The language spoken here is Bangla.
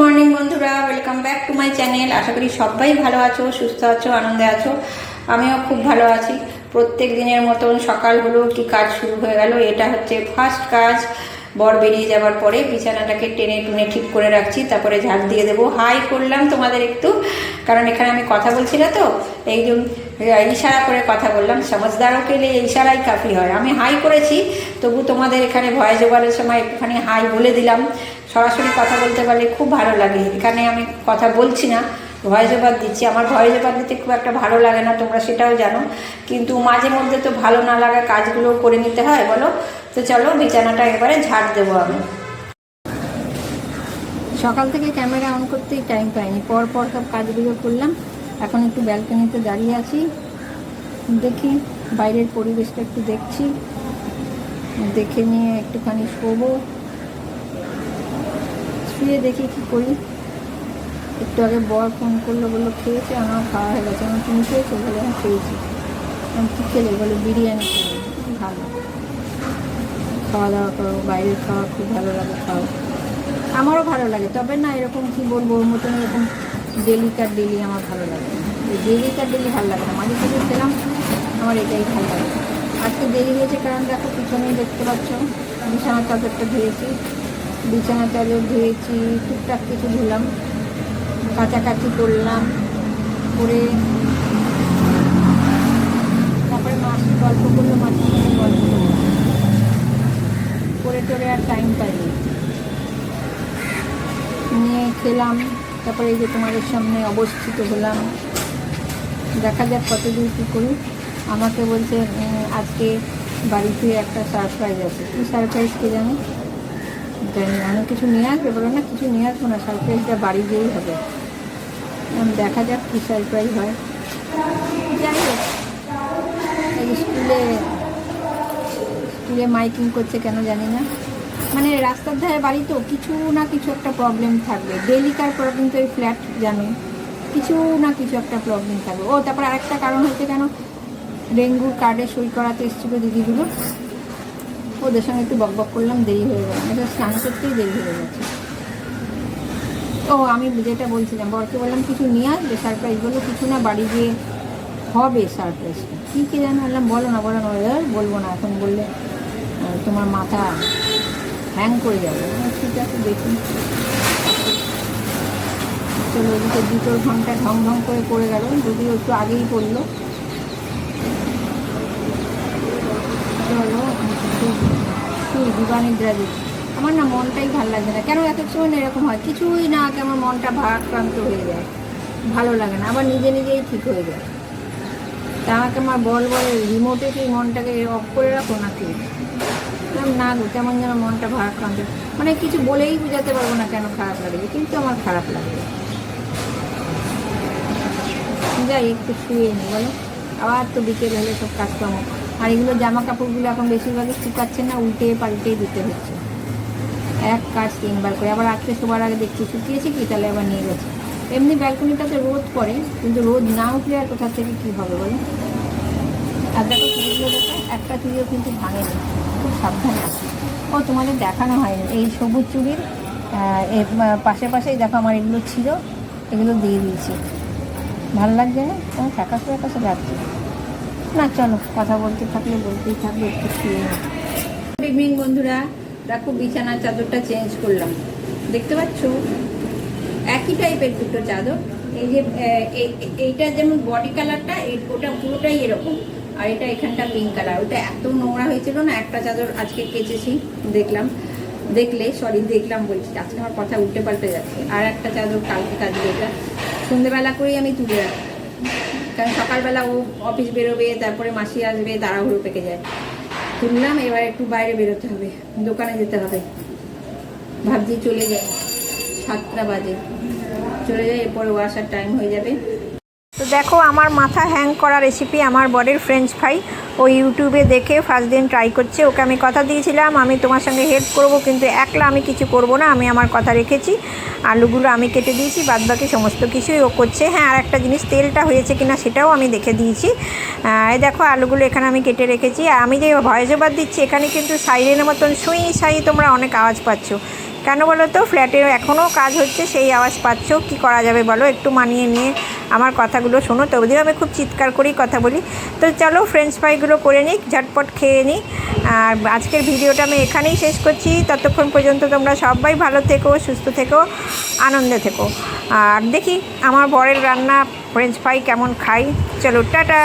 মর্নিং বন্ধুরা। Welcome back to my channel আশা করি সবাই ভালো আছো, সুস্থ আছো, আনন্দে আছো। আমিও খুব ভালো আছি। প্রত্যেক দিনের মতন সকাল হলো কি কাজ শুরু হয়ে গেল, এটা হচ্ছে ফার্স্ট কাজ। বর বেরিয়ে যাওয়ার পরে বিছানাটাকে টেনে টুনে ঠিক করে রাখছি, তারপরে ঝাঁক দিয়ে দেবো। হাই করলাম তোমাদের একটু, কারণ এখানে আমি কথা বলছি না তো, এই যে ইশারা করে কথা বললাম। সমাজদারও কেলে ইশারাই কাফি হয়। আমি হাই করেছি, তবু তোমাদের এখানে ভয়েস ওভারের সময় একটুখানি হাই বলে দিলাম। সরাসরি কথা বলতে পারলে খুব ভালো লাগে। এখানে আমি কথা বলছি না ভয়েস ওভার দিচ্ছি। আমার ভয়েস ওভার দিতে খুব একটা ভালো লাগে না, তোমরা সেটাও জানো। কিন্তু মাঝে মধ্যে তো ভালো না লাগা কাজগুলো করে নিতে হয়, বলো? তো চলো, বিছানাটা এবারে ঝাড় দেবো আমি। সকাল থেকে ক্যামেরা অন করতেই টাইম পাইনি। পর পর সব কাজগুলো করলাম। এখন একটু ব্যালকনিতে দাঁড়িয়ে আছি। দেখি, বাইরের পরিবেশটা একটু দেখছি। দেখে নিয়ে একটুখানি শোবো। শুয়ে দেখি কি করি। একটু আগে বর ফোন করল, বলল, খেয়েছে? আমার খাওয়া হয়ে গেছে। আমার তুমি খেয়েছো? বলে আমি খেয়েছি। আমি কী খেলে? বলে, বিরিয়ানি ভালো। খাওয়া দাওয়া করো, বাইরের খাওয়া খুব ভালো লাগে খাও। আমারও ভালো লাগে, তবে না, এরকম কি বলব, ওর মতন এরকম ডেলিকার ডেলি আমার ভালো লাগে ডেলিকার ডেলি ভালো লাগে না। মাঝে সাঝে খেলাম, আমার এটাই ভালো লাগে। আজকে দেরি হয়েছে, কারণ দেখো, পিছনেই দেখতে পাচ্ছ, বিছানার চাদরটা ধুয়েছি। বিছানা চাদর ধুয়েছি, টুকটাক কিছু ধুলাম কাছাকাছি করলাম, করে তারপরে মাসি গল্প করল মাসির সাথে গল্প করলাম করে টোরে আর টাইম পাইনি। নিয়ে খেলাম, তারপরে এই যে তোমাদের সামনে অবস্থিত হলাম। দেখা যাক কতদূর কী করি। আমাকে বলছে আজকে বাড়িতে একটা সারপ্রাইজ আছে। কী সারপ্রাইজ কে জানি? আমি কিছু নিয়ে আসবে বলো না কিছু নিয়ে আসব না সারপ্রাইজটা বাড়ি গিয়েই হবে। দেখা যাক কী সারপ্রাইজ হয়। যাই স্কুলে স্কুলে মাইকিং করছে কেন জানি না। মানে রাস্তার ধারে বাড়ি তো, কিছু না কিছু একটা প্রবলেম থাকবে। ডেলিকার প্রবলেম তো এই ফ্ল্যাট জানো। কিছু না কিছু একটা প্রবলেম থাকবে। ও, তারপর আরেকটা কারণ হচ্ছে কেন? ডেঙ্গুর কার্ডে সই করাতে এসেছিল দিদিগুলো। ওদের সঙ্গে একটু বক বক করলাম, দেরি হয়ে গেল। এটা স্নান করতেই দেরি হয়ে গেছে। ও, আমি যেটা বলছিলাম, বরকে বললাম, কিছু নিয়ে আসবে সারপ্রাইজ বলল, কিছু না, বাড়ি গিয়ে হবে সারপ্রাইজটা কী কে জানো? বললাম, বলো না বলো না বলব না। এখন বললে তোমার মাথা হ্যাং করে যাবে। ঠিক আছে দেখুন চলো ওদিকে দুটোর ঘণ্টা ঢং ঢং করে পড়ে গেল, যদিও একটু আগেই পড়ল। চলো শুই দিবানিদ্রা দিচ্ছি আমার না মনটাই ভালো লাগছে না। কেন এক এক সময় এরকম হয়? কিছুই না কেমন মনটা ভারাক্রান্ত হয়ে যায়। ভালো লাগে না। আবার নিজে নিজেই ঠিক হয়ে যায়। তা আমাকে আমার বল, বলে রিমোটে কি মনটাকে অফ করে রাখো নাকি? না গো, কেমন যেন মনটা ভারাক্রান্ত মানে কিছু বলেই বোঝাতে পারব না কেন খারাপ লাগবে কিন্তু আমার খারাপ লাগবে যাই, একটু শুয়ে নি, বলো। আবার তো বিকেল হলে সব কাজকর্ম। আর এগুলো জামা কাপড়গুলো এখন বেশিরভাগই শুকাচ্ছে না, উল্টে পাল্টে দিতে হচ্ছে। এক কাজ তিনবার করে। আবার আজকে শোবার আগে দেখছি, শুকিয়েছে কি? তাহলে আবার নিয়ে গেছে। এমনি ব্যালকনিটাতে রোদ পড়ে, কিন্তু রোদ না উঠলে আর কোথা থেকে কী হবে বলো? আর দেখো চুড়িগুলো দেখো, একটা চুড়িও কিন্তু ভাঙেনি। খুব সাবধানে ও, তোমাদের দেখানো হয়নি। এই সবুজ চুড়ির এর পাশে পাশেই দেখো আমার এগুলো ছিল, এগুলো দিয়ে দিয়েছি। ভালো লাগছে না? তোমার ফ্যাকাশ ফ্যাকাশে লাগছে না চলো কথা বলতে থাকলে বলতেই থাকবে একটু শুয়ে গুড ইভিনিং বন্ধুরা। দেখো বিছানার চাদরটা চেঞ্জ করলাম। দেখতে পাচ্ছ? একই টাইপের দুটো চাদর। এই যে আহ, এই- এইটার যেমন বডি কালারটা ওটা পুরোটাই এরকম। আর এটা এখানটা পিঙ্ক কালার ওটা এত নোংরা হয়েছিল না একটা চাদর আজকে কেচেছি দেখলাম। দেখলে সরি দেখলাম বলছি আজকে আমার কথা উল্টে পাল্টে যাচ্ছে। আর একটা চাদর কালকে কাজবে এটা সন্ধেবেলা করেই আমি তুলে রাখি। কারণ সকালবেলা ও অফিস বেরোবে, তারপরে মাসি আসবে, তাড়াহুড়ো পেকে যায়। শুনলাম এবার একটু বাইরে বেরোতে হবে, দোকানে যেতে হবে। ভাবছি চলে যাই, সাতটা বাজে। চলে যাই, এরপরে ও আসার টাইম হয়ে যাবে। তো দেখো, আমার মাথা হ্যাং করা রেসিপি আমার বডির ফ্রেঞ্চ ফ্রাই ও ইউটিউবে দেখে ফার্স্ট দিন ট্রাই করছে। ওকে আমি কথা দিয়েছিলাম, আমি তোমার সঙ্গে হেল্প করব, কিন্তু একলা আমি কিছু করব না, আমি আমার কথা রেখেছি। আলুগুলো আমি কেটে দিয়েছি বাদ বাকি সমস্ত কিছুই ও করছে। হ্যাঁ আর একটা জিনিস, তেলটা হয়েছে কিনা সেটাও আমি দেখে দিয়েছি। এই দেখো, আলুগুলো এখানে আমি কেটে রেখেছি। আমি যে ভয়েস ওভার দিচ্ছি, এখানে কিন্তু সাইরেনের মতন সুই সাই তোমরা অনেক আওয়াজ পাচ্ছ। কেন বলো তো? ফ্ল্যাটে এখনও কাজ হচ্ছে, সেই আওয়াজ পাচ্ছ। কি করা যাবে বলো? একটু মানিয়ে নিয়ে আমার কথাগুলো শোনো। তো যদিও আমি খুব চিৎকার করেই কথা বলি। তো চলো ফ্রেঞ্চ ফ্রাইগুলো করে নিই, ঝটপট খেয়ে নিই। আর আজকের ভিডিওটা আমি এখানেই শেষ করছি। ততক্ষণ পর্যন্ত তোমরা সবাই ভালো থেকো, সুস্থ থেকো, আনন্দে থেকো। আর দেখি আমার বরের রান্না ফ্রেঞ্চ ফ্রাই কেমন খাই চলো, টাটা!